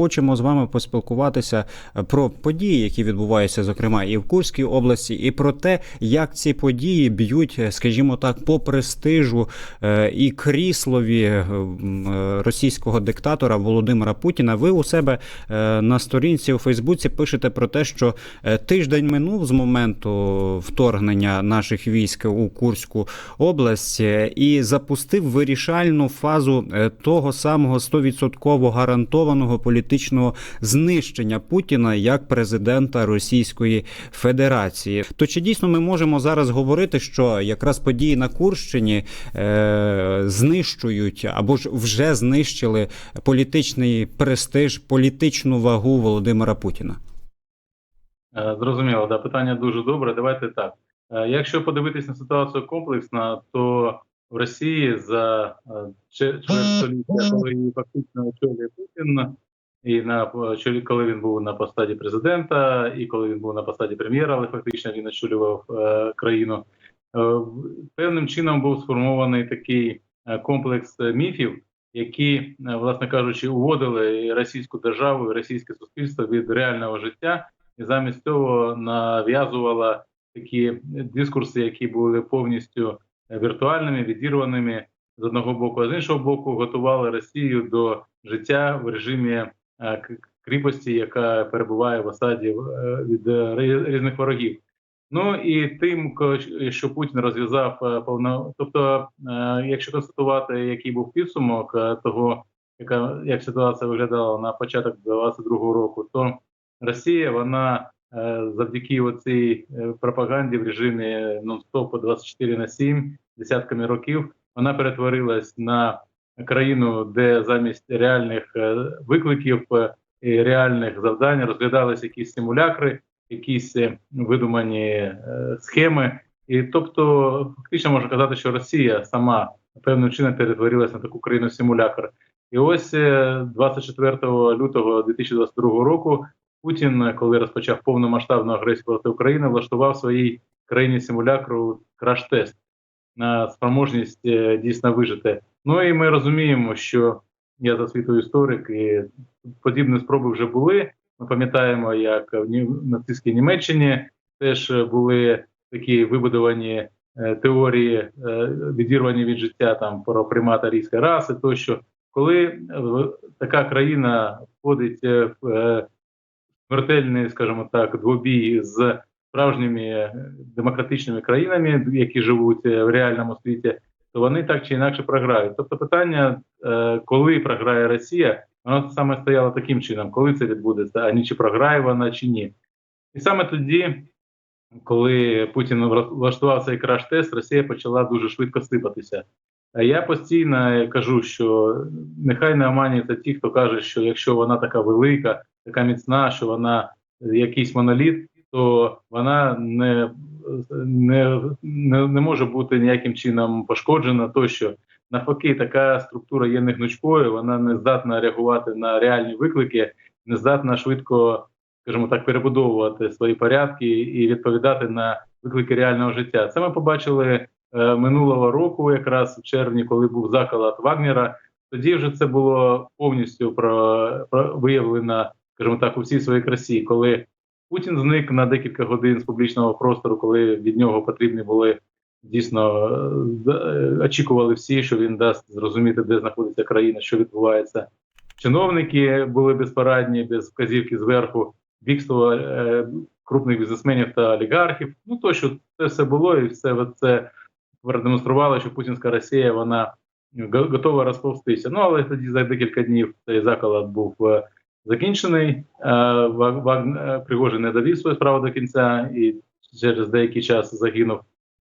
Хочемо з вами поспілкуватися е, про події, які відбуваються, зокрема, і в Курській області, і про те, як ці події б'ють, е, скажімо так, по престижу е, і кріслові російського диктатора Володимира Путіна. Ви у себе на сторінці у Фейсбуці пишете про те, що тиждень минув з моменту вторгнення наших військ у Курську область і запустив вирішальну фазу того самого 100% гарантованого політичного знищення Путіна як президента Російської Федерації. То чи дійсно ми можемо зараз говорити, що якраз події на Курщині е, знищують або ж вже знищили політичний престиж, політичну вагу Володимира Путіна? Е, Зрозуміло, да, питання дуже добре. Давайте так. Е, Якщо подивитись на ситуацію комплексно, то в Росії за е, чверть століття, коли її фактично очолює Путін, і на чолі, коли він був на посаді президента, і коли він був на посаді прем'єра, але фактично він очолював е, країну, е, певним чином був сформований такий е, комплекс е, міфів, які, е, власне кажучи, уводили російську державу, і російське суспільство від реального життя і замість цього нав'язувала такі дискурси, які були повністю віртуальними, відірваними з одного боку, а з іншого боку, готували Росію до життя в режимі е, кріпості, яка перебуває в осаді е, від е, різних ворогів. Ну і тим, що Путін розв'язав е, повно, тобто, е, якщо констатувати, який був підсумок е, того, яка як ситуація виглядала на початок 22-го року, то Росія вона е, завдяки оцій е, пропаганді в режимі нон-стоп 24 на 7 десятками років вона перетворилась на країну, де замість реальних е, викликів е, і реальних завдань розглядались якісь симулякри, якісь е, видумані схеми. І тобто, фактично можна казати, що Росія сама певним чином перетворилась на таку країну симулякр. І ось е, 24 лютого 2022 року Путін, коли розпочав повномасштабну агресію проти України, влаштував своїй країні симулякру краш-тест на спроможність дійсно вижити. Ну і ми розуміємо, що я за світу історик, і подібні спроби вже були. Ми пам'ятаємо, як в нацистській Німеччині теж були такі вибудовані е, теорії, е, відірвані від життя там про примат арійської раси, тощо, коли е, така країна входить в смертельний, скажімо так, двобій з справжніми демократичними країнами, які живуть в реальному світі, то вони так чи інакше програють. Тобто, питання, е, коли програє Росія, воно саме стояло таким чином, коли це відбудеться, а не чи програє вона чи ні. І саме тоді, коли Путін влаштував цей краш-тест, Росія почала дуже швидко сипатися. А я постійно кажу, що нехай не оманюються ті, хто каже, що якщо вона така велика, така міцна, що вона якийсь моноліт, то вона не, не, не, не може бути ніяким чином пошкоджена. Тощо навпаки, така структура є негнучкою, вона не здатна реагувати на реальні виклики, не здатна швидко, скажімо так, перебудовувати свої порядки і відповідати на виклики реального життя. Це ми побачили е, минулого року, якраз в червні, коли був заколот Вагнера. Тоді вже це було повністю про, про виявлено, скажімо так, у всій своїй красі, коли Путін зник на декілька годин з публічного простору, коли від нього потрібні були дійсно е, очікували всі, що він дасть зрозуміти, де знаходиться країна, що відбувається. Чиновники були безпорадні, без вказівки зверху, бігство е, крупних бізнесменів та олігархів. Ну то що це все було, і все це продемонструвало, що путінська Росія вона го- готова розповстися. Ну але тоді за декілька днів цей заколот був е, закінчений. Е, Ва- Ваг- е, не довів свою справу до кінця і через деякий час загинув.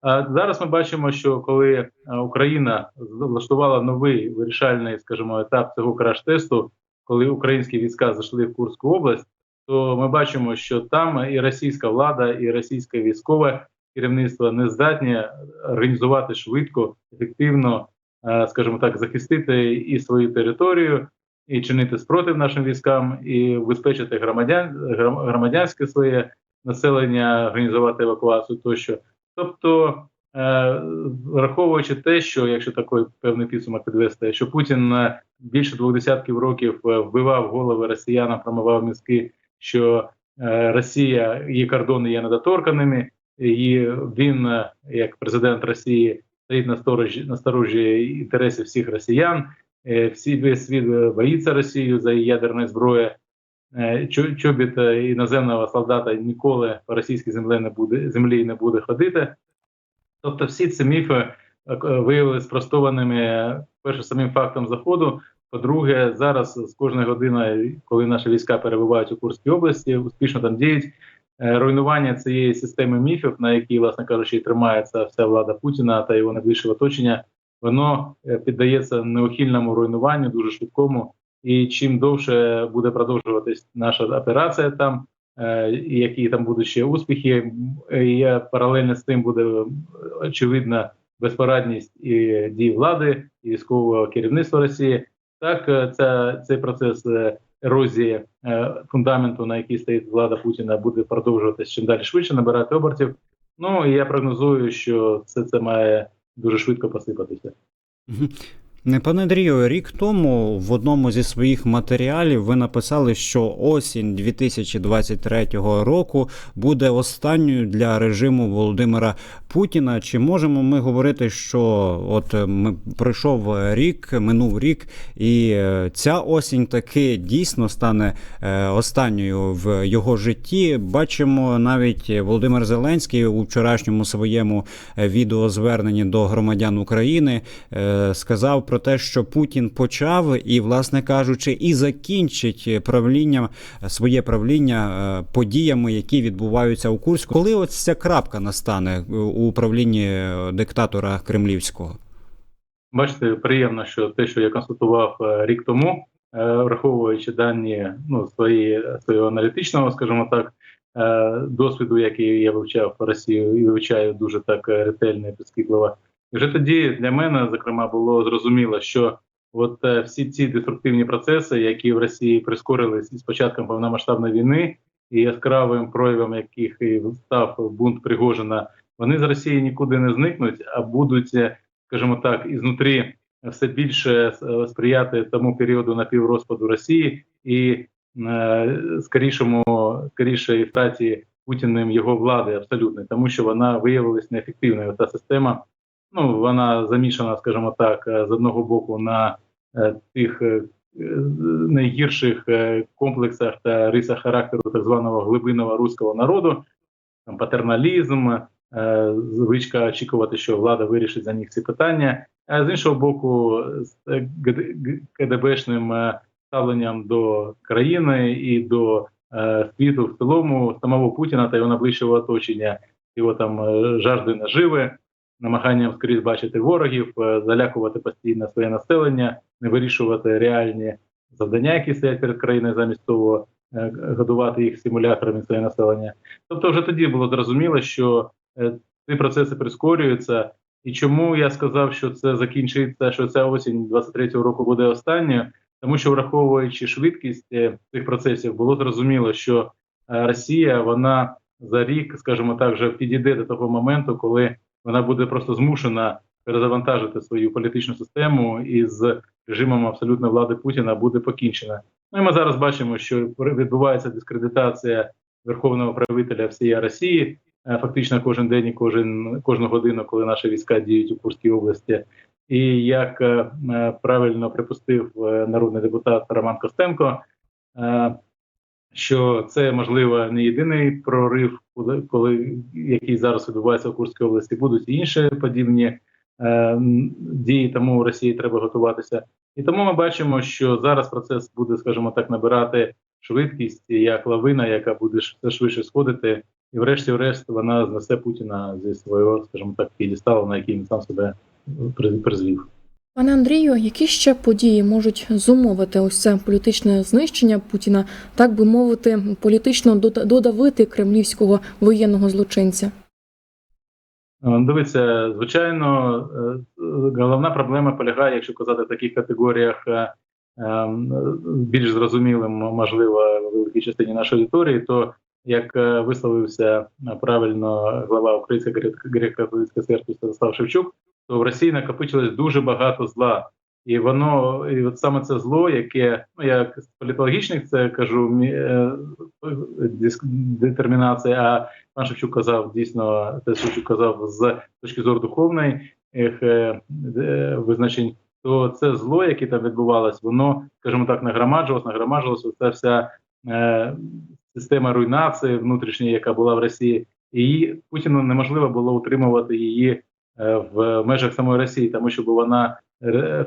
А зараз ми бачимо, що коли е, Україна влаштувала новий вирішальний, скажімо, етап цього краш-тесту, коли українські війська зайшли в Курську область, то ми бачимо, що там і російська влада, і російське військове керівництво не здатні організувати швидко, ефективно, е, скажімо так, захистити і свою територію, і чинити спротив нашим військам, і убезпечити громадян громадянське своє населення, організувати евакуацію тощо. Тобто е, враховуючи те, що якщо такий певний підсумок підвести, що Путін е, більше двох десятків років е, вбивав голови росіянам, промивав мізки, що е, Росія її кордони є недоторканими, і він, е, як президент Росії, стоїть на сторожі на сторожі інтересів всіх росіян. Е, Всі світ е, боїться Росію за її ядерної зброї. Е, Чобіт іноземного солдата ніколи по російській землі не буде землі не буде ходити. Тобто, всі ці міфи виявилися спростованими перше самим фактом заходу. По-друге, зараз з кожної години, коли наші війська перебувають у Курській області, успішно там діють. Руйнування цієї системи міфів, на якій, власне кажучи, тримається вся влада Путіна та його найближчого оточення, воно е, піддається неухильному руйнуванню, дуже швидкому. І чим довше буде продовжуватись наша операція там, е, які там будуть ще успіхи, і паралельно з цим буде очевидна безпорадність і дій влади і військового керівництва Росії. Так, е, ця, цей процес ерозії фундаменту, на який стоїть влада Путіна, буде продовжуватися чим далі швидше, набирати обертів. Ну і я прогнозую, що все це має дуже швидко посипатися. Пане Андрію, рік тому в одному зі своїх матеріалів ви написали, що осінь 2023 року буде останньою для режиму Володимира Путіна. Чи можемо ми говорити, що от е, ми пройшов рік, минув рік, і е, ця осінь таки дійсно стане е, останньою в його житті? Бачимо навіть Володимир Зеленський у вчорашньому своєму відеозверненні до громадян України сказав про те, що Путін почав і, власне кажучи, і закінчить правління своє правління е, подіями, які відбуваються у Курську. Коли ось ця крапка настане е, у управлінні е, диктатора кремлівського? Бачите, приємно, що те, що я констатував е, рік тому, враховуючи дані ну, свої, свого аналітичного, скажімо так, досвіду, який я вивчав Росію і вивчаю дуже так ретельно і прискіпливо. І вже тоді для мене, зокрема, було зрозуміло, що от е, всі ці деструктивні процеси, які в Росії прискорились із початком повномасштабної війни, і яскравим проявом яких і став бунт Пригожина, вони з Росії нікуди не зникнуть, а будуть е, скажімо так, ізнутрі все більше е, сприяти тому періоду напіврозпаду Росії і скорішому, скорішої втраті Путіним його влади абсолютно, тому що вона виявилась неефективною. Та система, ну вона замішана, скажімо так, е, з одного боку на е, тих е, найгірших комплексах та рисах характеру так званого глибинного руського народу, там патерналізм, звичка очікувати, що влада вирішить за них ці питання. А з іншого боку, з КДБшним ставленням до країни і до світу в цілому самого Путіна та його найближчого оточення, його там жажди наживи, намаганням скрізь бачити ворогів, е, залякувати постійно своє населення, не вирішувати реальні завдання, які стоять перед країною, замість того е, годувати їх симуляторами своє населення. Тобто, вже тоді було зрозуміло, що е, ці процеси прискорюються. І чому я сказав, що це закінчиться, що ця осінь 23-го року буде останньою, тому що враховуючи швидкість цих процесів, було зрозуміло, що Росія вона за рік, скажімо так, вже підійде до того моменту, коли вона буде просто змушена перезавантажити свою політичну систему і з режимом абсолютної влади Путіна буде покінчена. Ну і ми зараз бачимо, що відбувається дискредитація верховного правителя всієї Росії. Е, Фактично кожен день і кожен кожну годину, коли наші війська діють у Курській області. І як е, е, правильно припустив народний депутат Роман Костенко, що це можливо не єдиний прорив, коли, коли який зараз відбувається в Курській області, будуть і інші подібні е, дії, тому Росії треба готуватися. І тому ми бачимо, що зараз процес буде, скажімо так, набирати швидкість як лавина, яка буде все швидше сходити, і врешті-решт вона знесе Путіна зі свого, скажімо так, підісталу, на який він сам себе при- призвів. Пане Андрію, які ще події можуть зумовити ось це політичне знищення Путіна, так би мовити, політично дода- додавити кремлівського воєнного злочинця? Е, Дивіться, звичайно, е, головна проблема полягає, якщо казати в таких категоріях е, ем, більш зрозумілим, можливо, в великій частині нашої аудиторії, то як е, висловився е, правильно глава Української греко- греко-католицької церкви Святослав Шевчук, то в Росії накопичилось дуже багато зла. І воно, і от саме це зло, яке ну я з політологічних це кажу е, детермінація, а пан Шевчук казав дійсно, те Шевчук казав з точки зору духовної визначень, то це зло, яке там відбувалось, воно, скажімо так, нагромаджувалось, нагромаджувалось. Оця вся система руйнації внутрішньої, яка була в Росії, її Путіну неможливо було утримувати її е, в межах самої Росії, тому що вона е,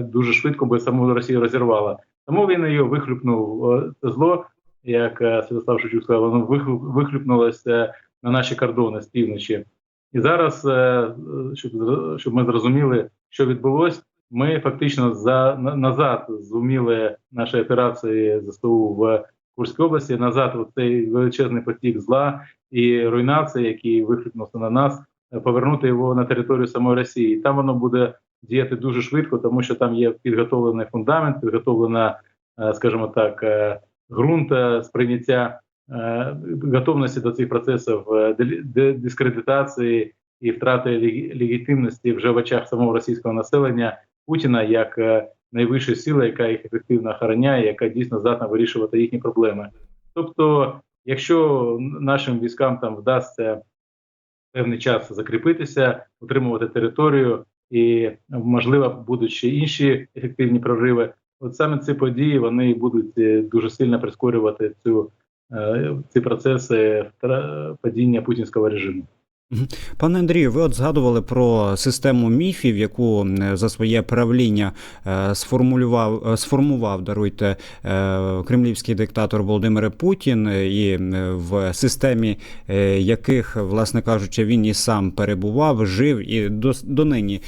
дуже швидко би саму Росію розірвала. Тому він її вихлюпнув О, це зло, як е, Святослав Шевчук сказав, воно вихлюпнулося на наші кордони з півночі. І зараз, е, щоб щоб ми зрозуміли, що відбулось, ми фактично за назад зуміли наші операції ЗСУ в Курській області. Назад у цей величезний потік зла і руйнації, який вихлюпнувся на нас, е, повернути його на територію самої Росії. І там воно буде діяти дуже швидко, тому що там є підготовлений фундамент, підготовлена, е, скажімо так, е, ґрунт сприйняття готовності до цих процесів дискредитації і втрати легітимності вже в очах самого російського населення Путіна як найвищої сили, яка їх ефективно охороняє, яка дійсно здатна вирішувати їхні проблеми. Тобто, якщо нашим військам там вдасться певний час закріпитися, утримувати територію, і можливо будуть ще інші ефективні прориви. От саме ці події вони будуть е, дуже сильно прискорювати цю е, ці процеси падіння путінського режиму. Пане Андрію, ви от згадували про систему міфів, яку за своє правління е, сформулював, е, сформував, даруйте, е, кремлівський диктатор Володимир Путін, і в системі яких, власне кажучи, він і сам перебував, жив і до, донині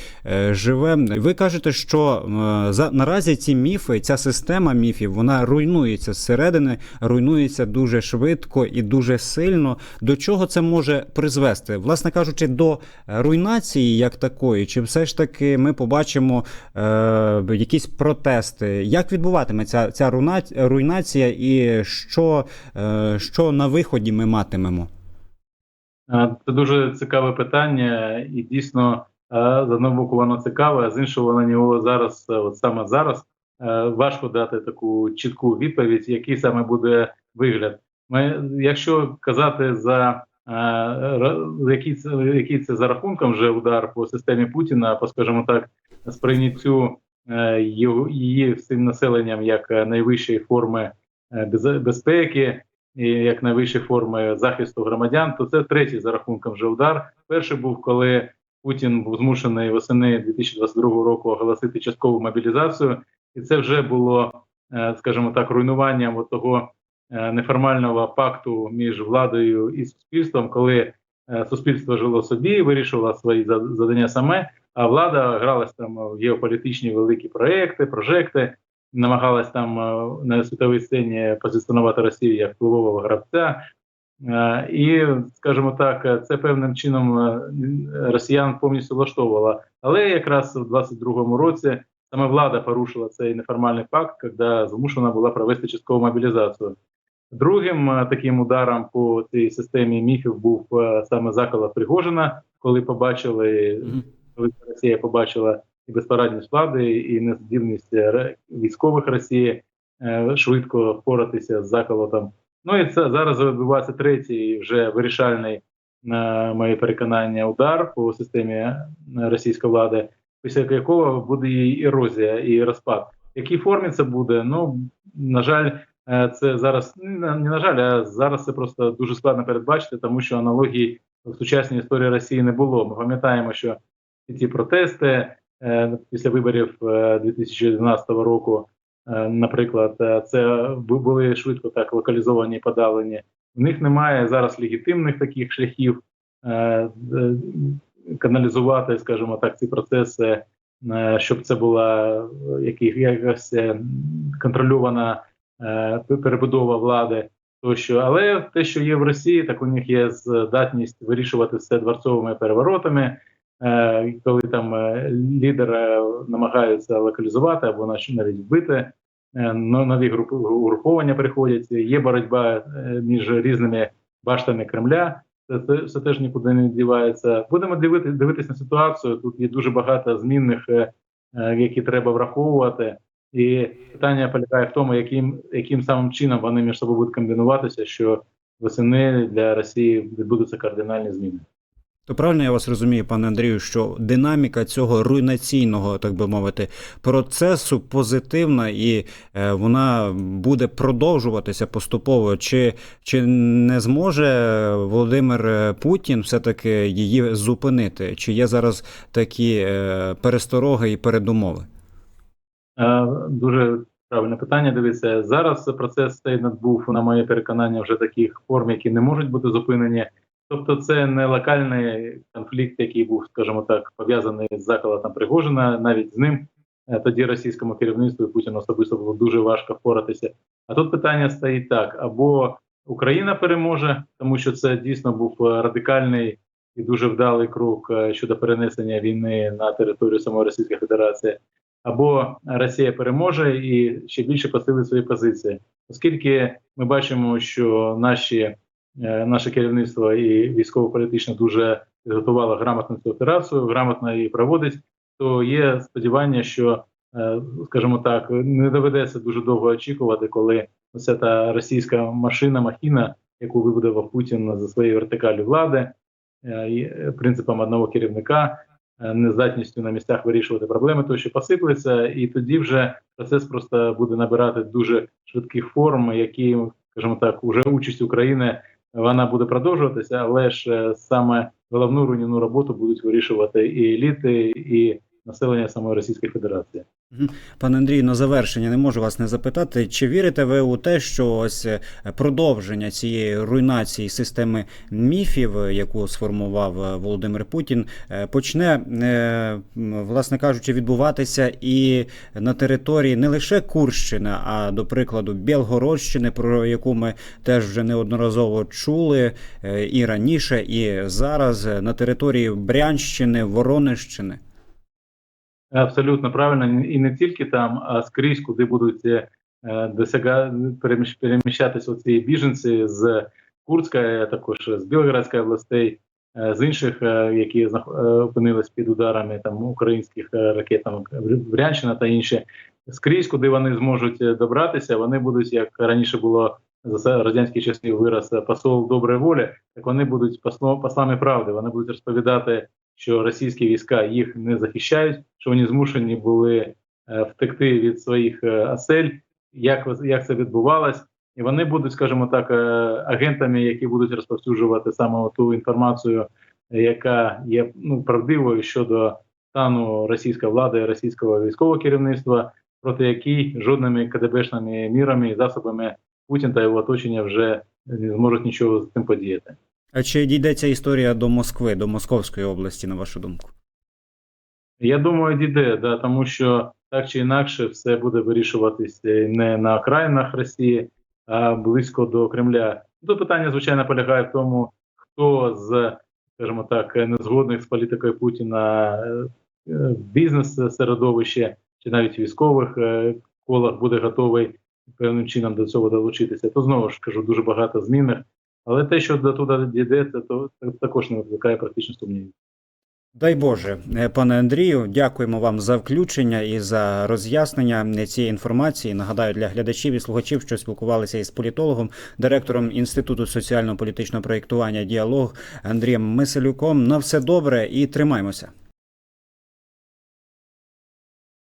живе. Ви кажете, що за наразі ці міфи, ця система міфів, вона руйнується зсередини, руйнується дуже швидко і дуже сильно. До чого це може призвести? Власне кажучи, до е, руйнації як такої, чи все ж таки ми побачимо е, якісь протести? Як відбуватиметься ця руйна- руйнація, і що, е, що на виході ми матимемо? Е, Це дуже цікаве питання, і дійсно е, з одного боку воно цікаве, а з іншого на нього зараз, от саме зараз, важко дати таку чітку відповідь, який саме буде вигляд. Ми, якщо казати за який це, який це за рахунком вже удар по системі Путіна, по скажімо так, сприйняттю е, її всім населенням як е, найвищої форми е, без- безпеки як найвищі форми захисту громадян, то це третій за рахунком вже удар. Перший був, коли Путін був змушений восени 2022 року оголосити часткову мобілізацію, і це вже було, скажімо так, руйнуванням того неформального пакту між владою і суспільством, коли е, суспільство жило собі, вирішувало свої за- завдання саме, а влада гралась там в геополітичні великі проекти, прожекти намагалась там е, на світовій сцені позиціонувати Росію як впливового гравця. Е, І, скажімо так, е, це певним чином е, росіян повністю влаштовувало. Але якраз у 22-му році саме влада порушила цей неформальний пакт, коли змушена була провести часткову мобілізацію. Другим е, таким ударом по цій системі міфів був е, саме заколот Пригожина, коли побачили коли Росія побачила і безпорадність влади, і нездібність е, військових Росії швидко впоратися з заколотом. Ну і це зараз відбувається третій вже вирішальний, на моє переконання, удар по системі російської влади, після якого буде і ерозія, і розпад. В якій формі це буде? Ну на жаль, це зараз не на- жаль, а зараз це просто дуже складно передбачити, тому що аналогії в сучасній історії Росії не було. Ми пам'ятаємо, що ці протести е, після виборів е, 2012 року, е, наприклад, е, це були швидко так локалізовані і подавлені. В них немає зараз легітимних таких шляхів е, е, каналізувати, скажімо так, ці процеси, е, щоб це була е, якась е, контрольована е, перебудова влади. Тощо, але те, що є в Росії, так у них є здатність вирішувати все дворцовими переворотами, е, коли там е, лідера намагаються локалізувати або навіть вбити, е, нові групи- угруповання приходять, є боротьба е, між різними баштами Кремля. Це, все теж нікуди не дівається. Будемо дивити, дивитись на ситуацію. Тут є дуже багато змінних, е, е, які треба враховувати. І питання полягає в тому, яким, яким самим чином вони між собою будуть комбінуватися, що восени для Росії відбудуться кардинальні зміни. То правильно я вас розумію, пане Андрію, що динаміка цього руйнаційного, так би мовити, процесу позитивна і е, вона буде продовжуватися поступово. Чи, чи не зможе Володимир Путін все-таки її зупинити? Чи є зараз такі е, перестороги і передумови? Е, Дуже правильне питання. Дивіться, зараз процес цей надбув, на моє переконання, вже таких форм, які не можуть бути зупинені. Тобто, це не локальний конфлікт, який був, скажімо так, пов'язаний з заколотом Пригожина. Навіть з ним е, тоді російському керівництву і Путіну особисто було дуже важко впоратися. А тут питання стоїть так: або Україна переможе, тому що це дійсно був е, радикальний і дуже вдалий крок щодо перенесення війни на територію самої Російської Федерації або Росія переможе і ще більше посилить свої позиції, оскільки ми бачимо, що наші е, наше керівництво і військово-політично дуже підготувало грамотно цю операцію, грамотно її проводить, то є сподівання, що, е, скажімо так, не доведеться дуже довго очікувати, коли оця та російська машина, махіна, яку вибудував Путін за своєю вертикалю влади, е, е, принципом одного керівника, нездатністю на місцях вирішувати проблеми, то що посиплеться, і тоді вже процес просто буде набирати дуже швидких форм, які, скажімо так, уже участь України вона буде продовжуватися, але ж е, саме головну руйнівну роботу будуть вирішувати і еліти, і населення самої Російської Федерації. Пане Андрію, на завершення не можу вас не запитати, чи вірите ви у те, що ось е, продовження цієї руйнації системи міфів, е, яку сформував е, Володимир Путін, почне, власне кажучи, відбуватися і на території не лише Курщини, а до прикладу Білгородщини, про яку ми теж вже неодноразово чули і раніше, і зараз на території Брянщини, Воронежщини? Абсолютно правильно, і не тільки там, а скрізь, куди будуть е, досяга переміщ- переміщатися ці біженці з Курська, також з Білгородської областей, е, з інших, е, які знах- е, опинились під ударами там українських е, ракет, там Брянщина та інші. Скрізь, куди вони зможуть е, добратися, вони будуть, як раніше було за радянські часи вираз е, посол доброї волі, так вони будуть послами правди. Вони будуть розповідати що російські війська їх не захищають, що вони змушені були е, втекти від своїх е, осель, як, як це відбувалось, і вони будуть, скажімо так, е, агентами, які будуть розповсюджувати саме ту інформацію, яка є ну, правдивою щодо стану російської влади, російського військового керівництва, проти якій жодними КДБшними мірами і засобами Путін та його оточення вже не зможуть нічого з цим подіяти. А чи дійде ця історія до Москви, до Московської області, на вашу думку? Я думаю, дійде, да, тому що так чи інакше все буде вирішуватися не на окраїнах Росії, а близько до Кремля. Тут питання, звичайно, полягає в тому, хто з, скажімо так, незгодних з політикою Путіна е, е, бізнес-середовище чи навіть військових е, колах буде готовий певним чином до цього долучитися. То знову ж кажу, дуже багато змінних. Але те, що до туди дійде, то також не викликає практично сумнівів. Дай Боже, Е, пане Андрію, дякуємо вам за включення і за роз'яснення цієї інформації. Нагадаю для глядачів і слухачів, що спілкувалися із політологом, директором Інституту соціально-політичного проєктування Діалог Андрієм Миселюком. На все добре і тримаймося.